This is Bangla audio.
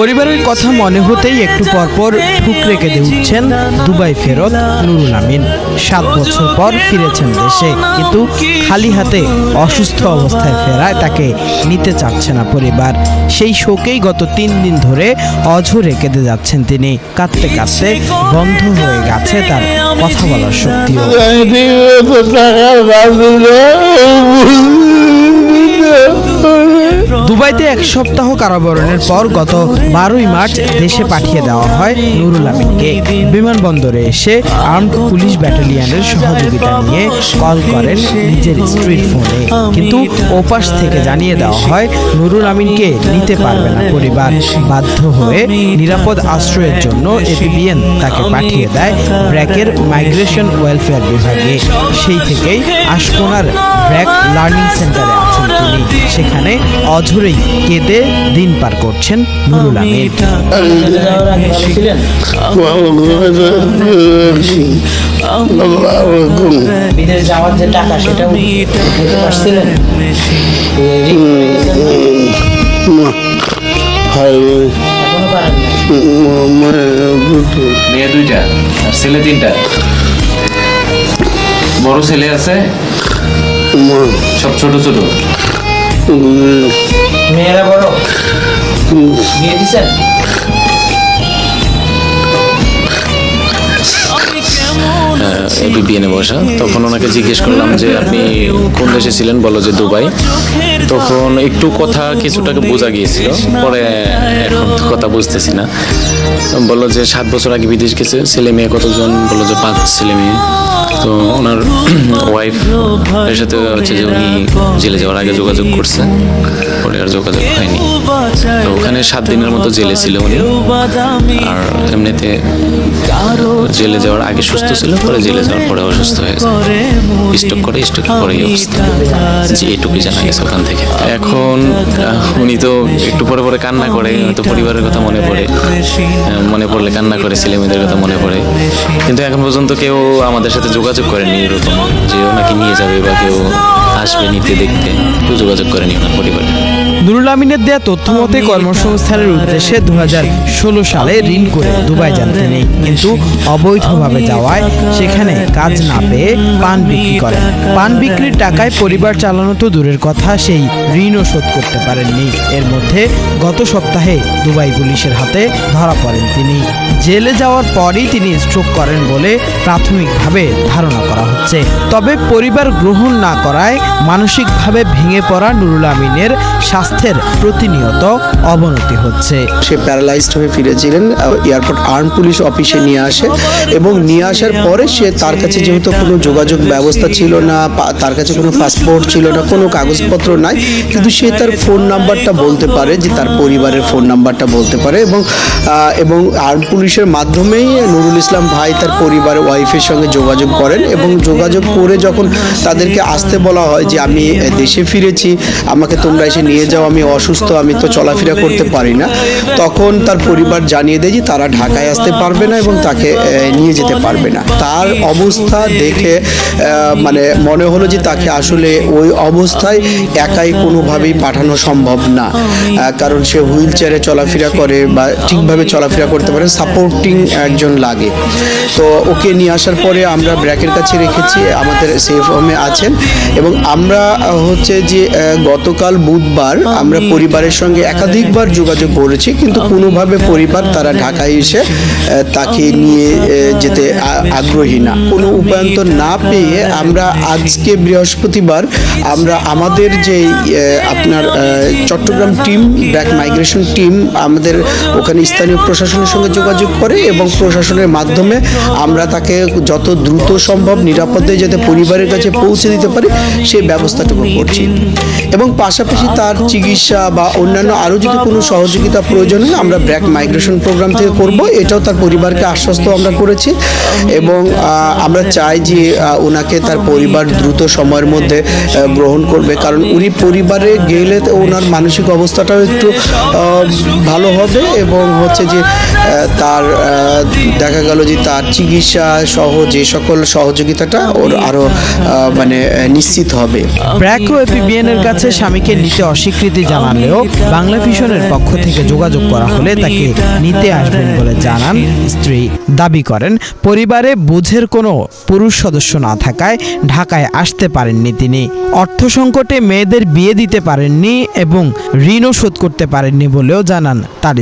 পরিবারের কথা মনে হতেই একটু পরপর ঠুকরে কেঁদে উঠছেন দুবাই ফেরত নুরুল আমিন। সাত বছর পর ফিরেছেন দেশে, কিন্তু খালি হাতে অসুস্থ অবস্থায় ফেরায় তাকে নিতে চাচ্ছে না পরিবার। সেই শোকেই গত তিন দিন ধরে অঝরে কেঁদে যাচ্ছেন তিনি। কাঁদতে কাঁদতে বন্ধ হয়ে গেছে তার কথা বলার শক্তিও। দুবাইতে এক সপ্তাহ কারাবরণের পর গত বারোই মার্চ দেশে পাঠিয়ে দেওয়া হয় নুরুল আমিনকে। বিমানবন্দরে এসে আর্মড পুলিশ ব্যাটালিয়নের সহযোগিতা নিয়ে কল করেন নিজের স্ট্রিট ফোনে। কিন্তু ওপাশ থেকে জানিয়ে দেওয়া হয়, নুরুল আমিনকে নিতে পারবে না পরিবার। বাধ্য হয়ে নিরাপদ আশ্রয়ের জন্য এপিবিএন তাকে পাঠিয়ে দেয় ব্র্যাকের মাইগ্রেশন ওয়েলফেয়ার বিভাগে। সেই থেকেই আশকোনার ব্র্যাক লার্নিং সেন্টারে আছেন তিনি। সেখানে অঝরেই কেঁদে দিন পার করছেন নুরুল আমিন। বিদেশ যাওয়ার যে টাকা সেটাও পারছিলেন এখনও পারেন না মেয়ে দুইটা আর ছেলে তিনটা। বড় ছেলে আছে সব ছোট ছোট। মেয়েরা বড় বিয়ে দিছেন বিবিএনে বসা তখন ওনাকে জিজ্ঞেস করলাম যে, আপনি কোন দেশে ছিলেন? বলো যে দুবাই। তখন একটু কথা কিছুটাকে বোঝা গিয়েছিল। পরে এখন কথা বুঝতেছি না। বলল যে, সাত বছর আগে বিদেশ গেছে। ছেলে মেয়ে কতজন? বলল যে, পাঁচ ছেলে মেয়ে। তো ওনার ওয়াইফ এর সাথে হচ্ছে যে উনি জেলে যাওয়ার আগে যোগাযোগ করছে। পরে আর যোগাযোগ হয়নি। তো ওখানে সাত দিনের মতো জেলে ছিল উনি। আর এমনিতে জেলে যাওয়ার আগে সুস্থ ছিল, পরে জেলে যাওয়ার পরে অসুস্থ হয়ে যায় স্টক করে স্টক করে জি, এটুকুই জানা গেছে ওখান থেকে। এখন উনি তো একটু পরে পরে কান্না করে, হয়তো পরিবারের কথা মনে পড়ে। মনে পড়লে কান্না করে, ছেলে মেয়েদের কথা মনে পড়ে। কিন্তু এখন পর্যন্ত কেউ আমাদের সাথে যোগাযোগ করেনি এরকম। যে ওনাকে নিয়ে যাবে বা কেউ আসবে নিতে, দেখতে, কেউ যোগাযোগ করেনি ওনার পরিবারে। নুরুল আমিনের দেয়া তথ্য মতে কর্মসংস্থানের উদ্দেশ্যে দু হাজার ষোলো সালে ঋণ করে দুবাই যান তিনি কিন্তু অবৈধভাবে যাওয়ায় সেখানে কাজ না পেয়ে পান বিক্রি করেন। পান বিক্রির টাকায় পরিবার চালানো তো দূরের কথা সেই ঋণও শোধ করতে পারেননি। এর মধ্যে গত সপ্তাহে দুবাই পুলিশের হাতে ধরা পড়েন তিনি। জেলে যাওয়ার পরই তিনি স্ট্রোক করেন বলে প্রাথমিকভাবে ধারণা করা হচ্ছে। তবে পরিবার গ্রহণ না করায় মানসিকভাবে ভেঙে পড়া নুরুল আমিনের স্বাস্থ্যের প্রতিনিয়ত অবনতি হচ্ছে। সে প্যারালাইজড হয়ে ফিরেছিলেন এয়ারপোর্ট আর্ম পুলিশ অফিসে নিয়ে আসে এবং নিয়ে আসার পরে সে তার কাছে যেহেতু কোনো যোগাযোগ ব্যবস্থা ছিল না তার কাছে কোনো পাসপোর্ট ছিল না, কোনো কাগজপত্র নাই, কিন্তু সে তার ফোন নাম্বারটা বলতে পারে যে তার পরিবারের ফোন নাম্বারটা বলতে পারে এবং এবং আর্ম পুলিশের মাধ্যমেই নুরুল ইসলাম ভাই তার পরিবারের ওয়াইফের সঙ্গে যোগাযোগ করেন এবং যোগাযোগ করে যখন তাদেরকে আসতে বলা হয় যে আমি দেশে ফিরেছি, আমাকে তোমরা এসে নিয়ে যাও আমি অসুস্থ, আমি তো চলাফেরা করতে পারি না। তখন তার পরিবার জানিয়ে দেয় যে তারা ঢাকায় আসতে পারবে না এবং তাকে নিয়ে যেতে পারবে না। তার অবস্থা দেখে মানে মনে হলো যে তাকে আসলে ওই অবস্থায় একাই কোনোভাবেই পাঠানো সম্ভব না। কারণ সে হুইল চেয়ারে চলাফেরা করে বা ঠিকভাবে চলাফেরা করতে পারে, সাপোর্টিং একজন লাগে। তো ওকে নিয়ে আসার পরে আমরা ব্র্যাকের কাছে রেখেছি, আমাদের সেফ হোমে আছেন এবং আমরা হচ্ছে যে গতকাল বুধবার আমরা পরিবারের সঙ্গে একাধিকবার যোগাযোগ করেছি, কিন্তু কোনোভাবে পরিবার তারা ঢাকায় এসে তাকে নিয়ে যেতে আগ্রহী না। কোনো উপায়ন্তর না পেয়ে আমরা আজকে বৃহস্পতিবার আমরা আমাদের যে আপনার Chattogram team, back migration team আমাদের ওখানে স্থানীয় প্রশাসনের সঙ্গে যোগাযোগ করে এবং প্রশাসনের মাধ্যমে আমরা তাকে যত দ্রুত সম্ভব নিরাপদে যাতে পরিবারের কাছে পৌঁছে দিতে পারি সেই ব্যবস্থাটুকু করছি। এবং পাশাপাশি তার চিকিৎসা বা অন্যান্য আরও যদি কোনো সহযোগিতা প্রয়োজন হয়, আমরা ব্র্যাক মাইগ্রেশন প্রোগ্রাম থেকে করব। এটাও তার পরিবারকে আশ্বস্ত আমরা করেছি এবং আমরা চাই যে ওনাকে তার পরিবার দ্রুত সময়ের মধ্যে গ্রহণ করবে। কারণ উনি পরিবারে গেলে তো ওনার মানসিক অবস্থাটাও একটু ভালো হবে এবং হচ্ছে যে তার দেখা গেল যে তার চিকিৎসা সহ যে সকল সহযোগিতাটা ওর আরও মানে নিশ্চিত হবে। ব্র্যাকো এপিবিএনের কাছে স্বামীকে নিতে অস্বীকৃতি জানালেও বাংলা ভিশনের পক্ষ থেকে যোগাযোগ করা হলে তাকে নিতে আসবেন বলে জানান স্ত্রী। দাবি করেন, পরিবারে বুঝের কোনো পুরুষ সদস্য না থাকায় ঢাকায় আসতে পারেননি তিনি। অর্থ সংকটে মেয়েদের বিয়ে দিতে পারেননি এবং ঋণও শোধ করতে পারেননি বলেও জানান তার